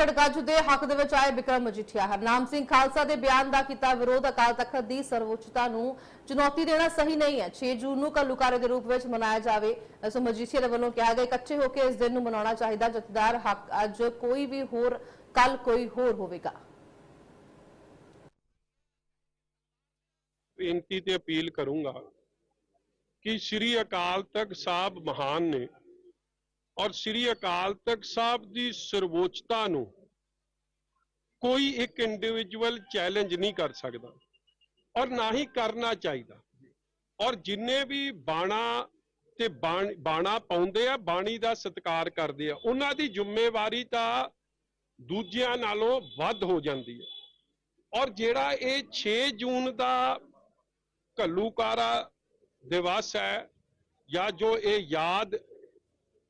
ਗੜਗੱਜ ਦੇ ਹੱਕ ਦੇ ਵਿੱਚ ਆਏ ਵਿਕਰਮ ਮਜੀਠੀਆ ਹਰਨਾਮ ਸਿੰਘ ਖਾਲਸਾ ਦੇ ਬਿਆਨ ਦਾ ਕੀਤਾ ਵਿਰੋਧ। ਅਕਾਲ ਤਖਤ ਦੀ ਸਰਵਉੱਚਤਾ ਨੂੰ ਚੁਣੌਤੀ ਦੇਣਾ ਸਹੀ ਨਹੀਂ ਹੈ। 6 ਜੂਨ ਨੂੰ ਕੱਲੂਕਾਰੇ ਦੇ ਰੂਪ ਵਿੱਚ ਮਨਾਇਆ ਜਾਵੇ। ਸੋ ਮਜੀਠੀਆ ਦੇ ਵੱਲੋਂ ਕਿਹਾ ਗਿਆ, ਇਕੱਠੇ ਹੋ ਕੇ ਇਸ ਦਿਨ ਨੂੰ ਮਨਾਉਣਾ ਚਾਹੀਦਾ। ਜਥੇਦਾਰ ਹੱਕ ਅੱਜ ਕੋਈ ਵੀ ਹੋਰ ਕੱਲ ਕੋਈ ਹੋਰ ਹੋਵੇਗਾ। ਬੇਨਤੀ ਤੇ ਅਪੀਲ ਕਰੂੰਗਾ ਕਿ ਸ੍ਰੀ ਅਕਾਲ ਤਖਤ ਸਾਹਿਬ ਮਹਾਨ ਨੇ ਔਰ ਸ੍ਰੀ ਅਕਾਲ ਤਖਤ ਸਾਹਿਬ ਦੀ ਸਰਵੋਚਤਾ ਨੂੰ ਕੋਈ ਇੱਕ ਇੰਡੀਵਿਜੂਅਲ ਚੈਲੰਜ ਨਹੀਂ ਕਰ ਸਕਦਾ ਔਰ ਨਾ ਹੀ ਕਰਨਾ ਚਾਹੀਦਾ। ਔਰ ਜਿੰਨੇ ਵੀ ਬਾਣਾ ਤੇ ਬਾਣਾ ਪਾਉਂਦੇ ਆ, ਬਾਣੀ ਦਾ ਸਤਿਕਾਰ ਕਰਦੇ ਆ, ਉਹਨਾਂ ਦੀ ਜ਼ਿੰਮੇਵਾਰੀ ਤਾਂ ਦੂਜਿਆਂ ਨਾਲੋਂ ਵੱਧ ਹੋ ਜਾਂਦੀ ਹੈ। ਔਰ ਜਿਹੜਾ ਇਹ 6 ਜੂਨ ਦਾ ਘੱਲੂਕਾਰਾ ਦਿਵਸ ਹੈ ਜਾਂ ਜੋ ਇਹ ਯਾਦ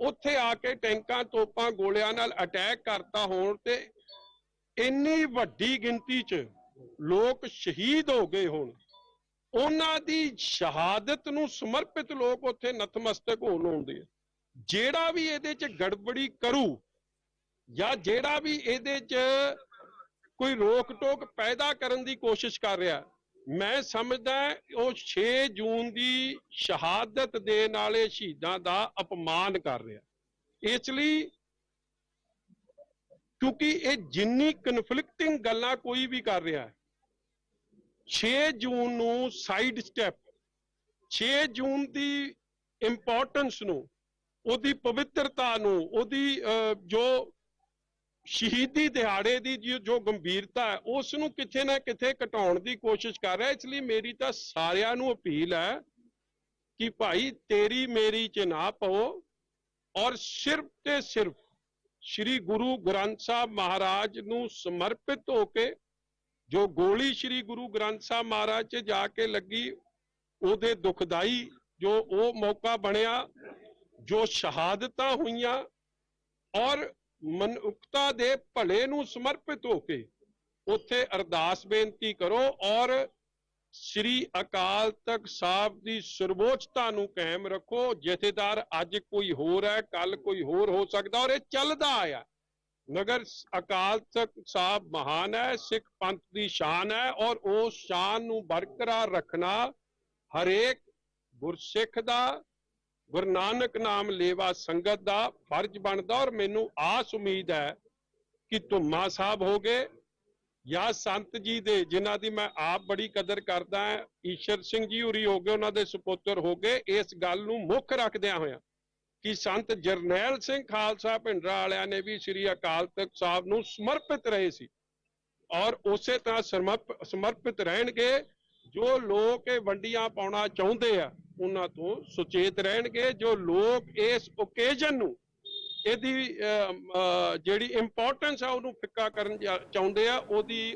ਉੱਥੇ ਆ ਕੇ ਟੈਂਕਾਂ ਤੋਪਾਂ ਗੋਲਿਆਂ ਨਾਲ ਅਟੈਕ ਕਰਤਾ ਹੋਣ ਤੇ ਇੰਨੀ ਵੱਡੀ ਗਿਣਤੀ 'ਚ ਲੋਕ ਸ਼ਹੀਦ ਹੋ ਗਏ ਹੋਣ। ਉਹਨਾਂ ਦੀ ਸ਼ਹਾਦਤ ਨੂੰ ਸਮਰਪਿਤ ਲੋਕ ਉੱਥੇ ਨਤਮਸਤਕ ਹੋਣ ਆਉਂਦੇ ਆ। ਜਿਹੜਾ ਵੀ ਇਹਦੇ 'ਚ ਗੜਬੜੀ ਕਰੂ ਜਾਂ ਜਿਹੜਾ ਵੀ ਇਹਦੇ 'ਚ ਕੋਈ ਰੋਕ ਟੋਕ ਪੈਦਾ ਕਰਨ ਦੀ ਕੋਸ਼ਿਸ਼ ਕਰ ਰਿਹਾ ਮੈਂ ਸਮਝਦਾ ਉਹ 6 ਜੂਨ ਦੀ ਸ਼ਹਾਦਤ ਦੇਣ ਵਾਲੇ ਸ਼ਹੀਦਾਂ ਦਾ ਅਪਮਾਨ ਕਰ ਰਿਹਾ। ਇਸ ਲਈ ਕਿਉਂਕਿ ਇਹ ਜਿੰਨੀ ਕਨਫਲਿਕਟਿੰਗ ਗੱਲਾਂ ਕੋਈ ਵੀ ਕਰ ਰਿਹਾ ਹੈ 6 ਜੂਨ ਨੂੰ ਸਾਈਡ ਸਟੈਪ 6 ਜੂਨ ਦੀ ਇੰਪੋਰਟੈਂਸ ਨੂੰ ਉਹਦੀ ਪਵਿੱਤਰਤਾ ਨੂੰ ਉਹਦੀ ਅਹ, ਜੋ ਸ਼ਹੀਦੀ ਦਿਹਾੜੇ ਦੀ ਜੋ- ਗੰਭੀਰਤਾ ਹੈ ਉਸ ਨੂੰ ਕਿਤੇ ਨਾ ਕਿਥੇ ਘਟਾਉਣ ਦੀ ਕੋਸ਼ਿਸ਼ ਕਰ ਰਿਹਾ ਇਸ ਲਈ ਮੇਰੀ ਤਾਂ ਸਾਰਿਆਂ ਨੂੰ ਅਪੀਲ ਹੈ ਕਿ ਭਾਈ ਤੇਰੀ ਮੇਰੀ ਚ ਨਾ ਪਓ ਔਰ ਸਿਰਫ ਤੇ ਸਿਰਫ ਸ੍ਰੀ ਗੁਰੂ ਗ੍ਰੰਥ ਸਾਹਿਬ ਮਹਾਰਾਜ ਨੂੰ ਸਮਰਪਿਤ ਹੋ ਕੇ ਜੋ ਗੋਲੀ ਸ੍ਰੀ ਗੁਰੂ ਗ੍ਰੰਥ ਸਾਹਿਬ ਮਹਾਰਾਜ 'ਚ ਜਾ ਕੇ ਲੱਗੀ, ਉਹਦੇ ਦੁਖਦਾਈ ਜੋ ਉਹ ਮੌਕਾ ਬਣਿਆ, ਜੋ ਸ਼ਹਾਦਤਾਂ ਹੋਈਆਂ ਔਰ ਮਨੁੱਖਤਾ ਦੇ ਭਲੇ ਨੂੰ ਸਮਰਪਿਤ ਹੋ ਕੇ ਉੱਥੇ ਅਰਦਾਸ ਬੇਨਤੀ ਕਰੋ ਔਰ ਸ੍ਰੀ ਅਕਾਲ ਤਖਤ ਸਾਹਿਬ ਦੀ ਸਰਵੋਚਤਾ ਨੂੰ ਕਾਇਮ ਰੱਖੋ। ਜਥੇਦਾਰ, ਅੱਜ ਕੋਈ ਹੋਰ ਹੈ ਕੱਲ ਕੋਈ ਹੋਰ ਹੋ ਸਕਦਾ ਔਰ ਇਹ ਚੱਲਦਾ ਆਇਆ ਨਗਰ ਅਕਾਲ ਤਖਤ ਸਾਹਿਬ ਮਹਾਨ ਹੈ, ਸਿੱਖ ਪੰਥ ਦੀ ਸ਼ਾਨ ਹੈ ਔਰ ਉਸ ਸ਼ਾਨ ਨੂੰ ਬਰਕਰਾਰ ਰੱਖਣਾ ਹਰੇਕ ਗੁਰਸਿੱਖ ਦਾ ਗੁਰੂ ਨਾਨਕ ਨਾਮ ਲੇਵਾ ਸੰਗਤ ਦਾ ਫਰਜ਼ ਬਣਦਾ ਔਰ ਮੈਨੂੰ ਆਸ ਉਮੀਦ ਹੈ ਕਿ ਧੁੰਮਾ ਸਾਹਿਬ ਹੋਗੇ ਜਾਂ ਸੰਤ ਜੀ ਦੇ, ਜਿਨ੍ਹਾਂ ਦੀ ਮੈਂ ਆਪ ਬੜੀ ਕਦਰ ਕਰਦਾ ਹਾਂ, ਈਸ਼ਰ ਸਿੰਘ ਜੀ ਹੋਰੀ ਹੋਗੇ ਉਹਨਾਂ ਦੇ ਸੁਪੁੱਤਰ ਹੋਗੇ ਇਸ ਗੱਲ ਨੂੰ ਮੁੱਖ ਰੱਖਦਿਆਂ ਹੋਇਆ ਕਿ ਸੰਤ ਜਰਨੈਲ ਸਿੰਘ ਖਾਲਸਾ ਭਿੰਡਰਾ ਵਾਲਿਆਂ ਨੇ ਵੀ ਸ੍ਰੀ ਅਕਾਲ ਤਖਤ ਸਾਹਿਬ ਨੂੰ ਸਮਰਪਿਤ ਰਹੇ ਸੀ ਔਰ ਉਸੇ ਤਰ੍ਹਾਂ ਸਮਰਪ- ਸਮਰਪਿਤ ਰਹਿਣਗੇ ਜੋ ਲੋਕ ਇਹ ਵੰਡੀਆਂ ਪਾਉਣਾ ਚਾਹੁੰਦੇ ਆ ਉਹਨਾਂ ਤੋਂ ਸੁਚੇਤ ਰਹਿਣਗੇ। ਜੋ ਲੋਕ ਇਸ ਓਕੇਜਨ ਨੂੰ ਇਹਦੀ ਅਹ, ਜਿਹੜੀ ਇੰਪੋਰਟੈਂਸ ਆ ਉਹਨੂੰ ਫਿੱਕਾ ਕਰਨ ਚਾਹੁੰਦੇ ਆ ਉਹਦੀ